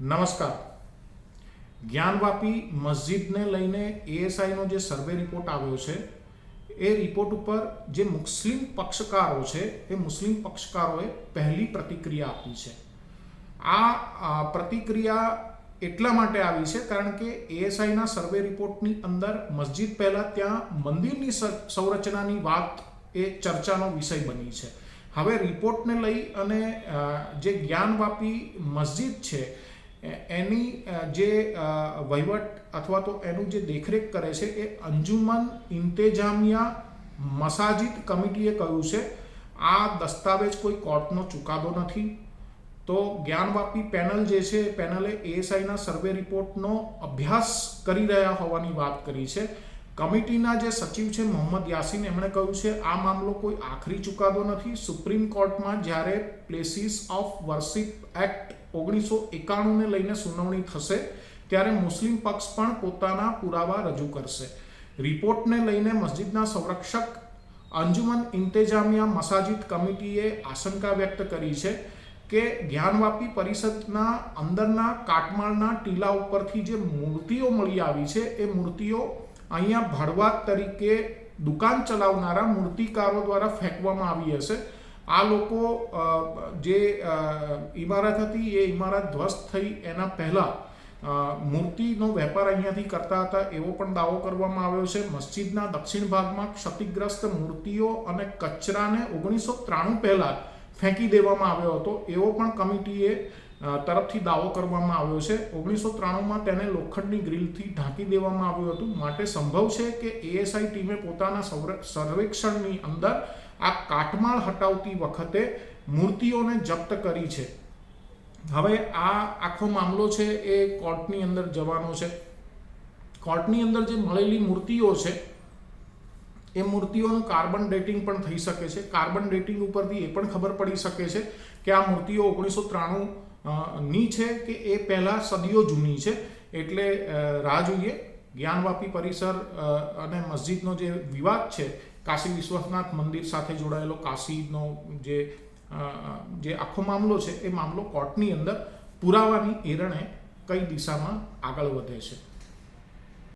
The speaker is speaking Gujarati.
નમસ્કાર. જ્ઞાનવાપી મસ્જિદને લઈને એએસઆઈનો જે સર્વે રિપોર્ટ આવ્યો છે, એ રિપોર્ટ ઉપર જે મુસ્લિમ પક્ષકારો છે, એ મુસ્લિમ પક્ષકારોએ પહેલી પ્રતિક્રિયા આપી છે. આ પ્રતિક્રિયા એટલા માટે આવી છે કારણ કે એએસઆઈના સર્વે રિપોર્ટની અંદર મસ્જિદ પહેલાં ત્યાં મંદિરની સંરચનાની વાત એ ચર્ચાનો વિષય બની છે. હવે રિપોર્ટને લઈ અને જે જ્ઞાનવાપી મસ્જિદ છે એની જે વહીવટ અથવા તો એનું જે દેખરેખ કરે છે એ અંજુમન ઇન્તેજામિયા મસાજિદ કમિટીએ કહ્યું છે, આ દસ્તાવેજ કોઈ કોર્ટનો ચુકાદો નથી. તો જ્ઞાનવાપી પેનલ જે છે પેનલે એએસઆઈના સર્વે રિપોર્ટનો અભ્યાસ કરી રહ્યા હોવાની વાત કરી છે. કમિટીના જે સચિવ છે મોહમ્મદ યાસીન, એમણે કહ્યું છે, આ મામલો કોઈ આખરી ચુકાદો નથી. સુપ્રીમ કોર્ટમાં જ્યારે પ્લેસીસ ઓફ વર્શિપ એક્ટ ઓગણીસો એકાણુંને લઈને સુનાવણી થશે, ત્યારે મુસ્લિમ પક્ષ પણ પોતાના પુરાવા રજૂ કરશે. રિપોર્ટને લઈને મસ્જિદના સંરક્ષક અંજુમન ઇન્તેજામિયા મસાજિદ કમિટીએ આશંકા વ્યક્ત કરી છે કે જ્ઞાનવાપી પરિષદના અંદરના કાટમાળના ટીલા ઉપરથી જે મૂર્તિઓ મળી આવી છે, એ મૂર્તિઓ અહીંયા ભડવા તરીકે દુકાન ચલાવનારા મૂર્તિકારો દ્વારા ફેંકવામાં આવી હશે. આ લોકો જે ઇમારત હતી એ ઇમારત ધ્વસ્ત થઈ એના પહેલાં મૂર્તિનો વેપાર અહીંયાથી કરતા હતા એવો પણ દાવો કરવામાં આવ્યો છે. મસ્જિદના દક્ષિણ ભાગમાં ક્ષતિગ્રસ્ત મૂર્તિઓ અને કચરાને ઓગણીસો ત્રાણું પહેલાં ફેંકી દેવામાં આવ્યો હતો. એવો પણ કમિટીએ તરફથી દાવો કરવામાં આવ્યો છે. ઓગણીસો ત્રાણુંમાં તેને લોખંડની ગ્રીલથી ઢાંકી દેવામાં આવ્યું હતું. માટે સંભવ છે કે એએસઆઈ ટીમે પોતાના સૌર- સર્વેક્ષણની અંદર આ કાટમાળ હટાવતી વખતે મૂર્તિઓને જપ્ત કરી છે. હવે આ આખો મામલો છે એ કોર્ટની અંદર જવાનો છે. કોર્ટની અંદર જે મળેલી મૂર્તિઓ છે, એ મૂર્તિઓનું કાર્બન ડેટિંગ પણ થઈ શકે છે. કાર્બન ડેટિંગ ઉપરથી એ પણ ખબર પડી શકે છે કે આ મૂર્તિઓ ઓગણીસો ત્રાણું ની છે કે એ પહેલાં સદીઓ જૂની છે. એટલે રાહ જોઈએ. જ્ઞાનવાપી પરિસર અને મસ્જિદનો જે વિવાદ છે કાશી વિશ્વનાથ મંદિર સાથે જોડાયેલો, કાશીનો જે જે આખો મામલો છે, એ મામલો કોર્ટની અંદર પુરાવાની એરણે કઈ દિશામાં આગળ વધે છે.